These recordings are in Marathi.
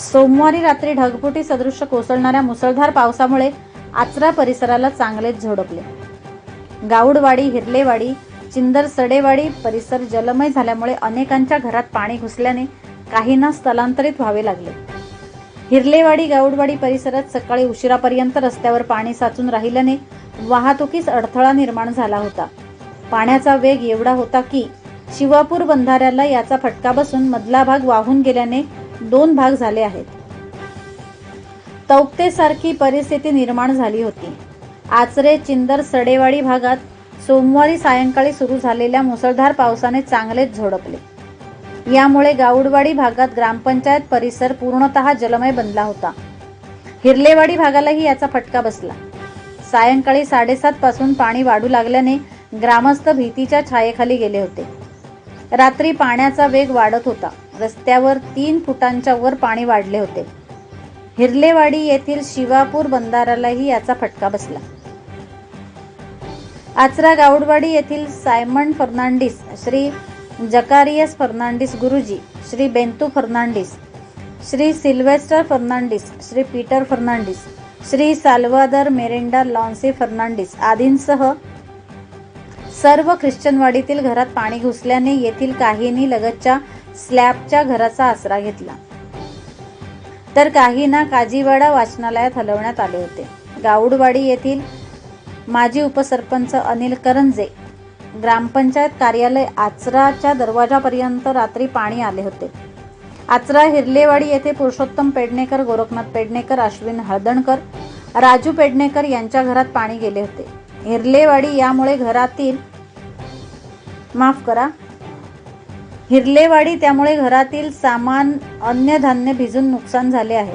सोमवारी रात्री ढगफुटी सदृश्य कोसळणाऱ्या मुसळधार पावसामुळे आचरा परिसराला चांगलेच झोडपले. गाऊडवाडी हिरलेवाडी चिंदर सडेवाडी परिसर जलमय झाल्यामुळे अनेकांच्या घरात पाणी घुसल्याने काहींना स्थलांतरित व्हावे लागले. हिरलेवाडी गाऊडवाडी परिसरात सकाळी उशिरापर्यंत रस्त्यावर पाणी साचून राहिल्याने वाहतुकीस अडथळा निर्माण झाला होता. पाण्याचा वेग एवढा होता की शिवापूर बंधाऱ्याला याचा फटका बसून मधला भाग वाहून गेल्याने दोन भाग झाले आहेत. तौक्तेसारखी परिस्थिती निर्माण झाली होती. आचरे चिंदर सडेवाडी भागात सोमवारी सायंकाळी सुरू झालेल्या मुसळधार पावसाने चांगलेच झोडपले. यामुळे गाऊडवाडी भागात ग्रामपंचायत परिसर पूर्णतः जलमय बनला होता. हिरलेवाडी भागालाही याचा फटका बसला. सायंकाळी साडेसात पासून पाणी वाढू लागल्याने ग्रामस्थ भीतीच्या छायेखाली गेले होते. रात्री पाण्याचा वेग वाढत होता. रस्त्यावर तीन फुटांच्या वर पाणी वाढले होते. हिरलेवाडी येथील शिवापूर बंधारालाही याचा फटका बसला. आचरा गावडवाडी येथील सायमन फर्नांडिस श्री जकारियस फर्नांडिस गुरुजी श्री बेंतू फर्नांडिस श्री सिल्वेस्टर फर्नांडिस श्री पीटर फर्नांडिस श्री साल्वादर मेरेंडा लॉन्सी फर्नांडिस आदींसह सर्व ख्रिश्चनवाडीतील घरात पाणी घुसल्याने येथील काहींनी लगतच्या स्लॅबच्या घराचा आसरा घेतला. तर काहींना काजीवाडा वाचनालयात हलवण्यात आले होते. गाऊडवाडी येथील माजी उपसरपंच अनिल करंजे ग्रामपंचायत कार्यालय आचराच्या दरवाजापर्यंत रात्री पाणी आले होते. आचरा हिरलेवाडी येथे पुरुषोत्तम पेडणेकर गोरखनाथ पेडणेकर अश्विन हळदणकर राजू पेडणेकर यांच्या घरात पाणी गेले होते. हिरलेवाडी यामुळे घरातील माफ करा हिरलेवाडी त्यामुळे घरातील सामान अन्नधान्य भिजून नुकसान झाले आहे.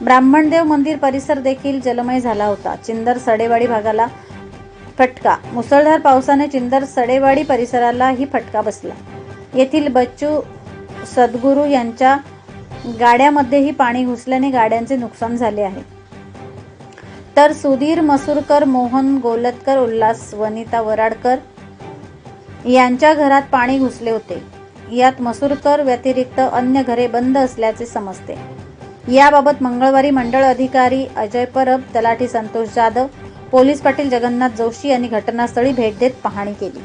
ब्राह्मणदेव मंदिर परिसर देखील जलमय झाला होता. चिंदर सडेवाडी भागाला फटका. मुसळधार पावसाने चिंदर सडेवाडी परिसरालाही फटका बसला. येथील बच्चू सद्गुरू यांच्या गाड्यामध्येही पाणी घुसल्याने गाड्यांचे नुकसान झाले आहे. तर सुधीर मसूरकर मोहन गोलतकर उल्हास वनिता वराडकर यांच्या घरात पाणी घुसले होते. यात मसूरकर व्यतिरिक्त अन्य घरे बंद असल्याचे समजते. याबाबत मंगळवारी मंडळ अधिकारी अजय परब तलाठी संतोष जाधव पोलीस पाटील जगन्नाथ जोशी यांनी घटनास्थळी भेट देत पाहणी केली.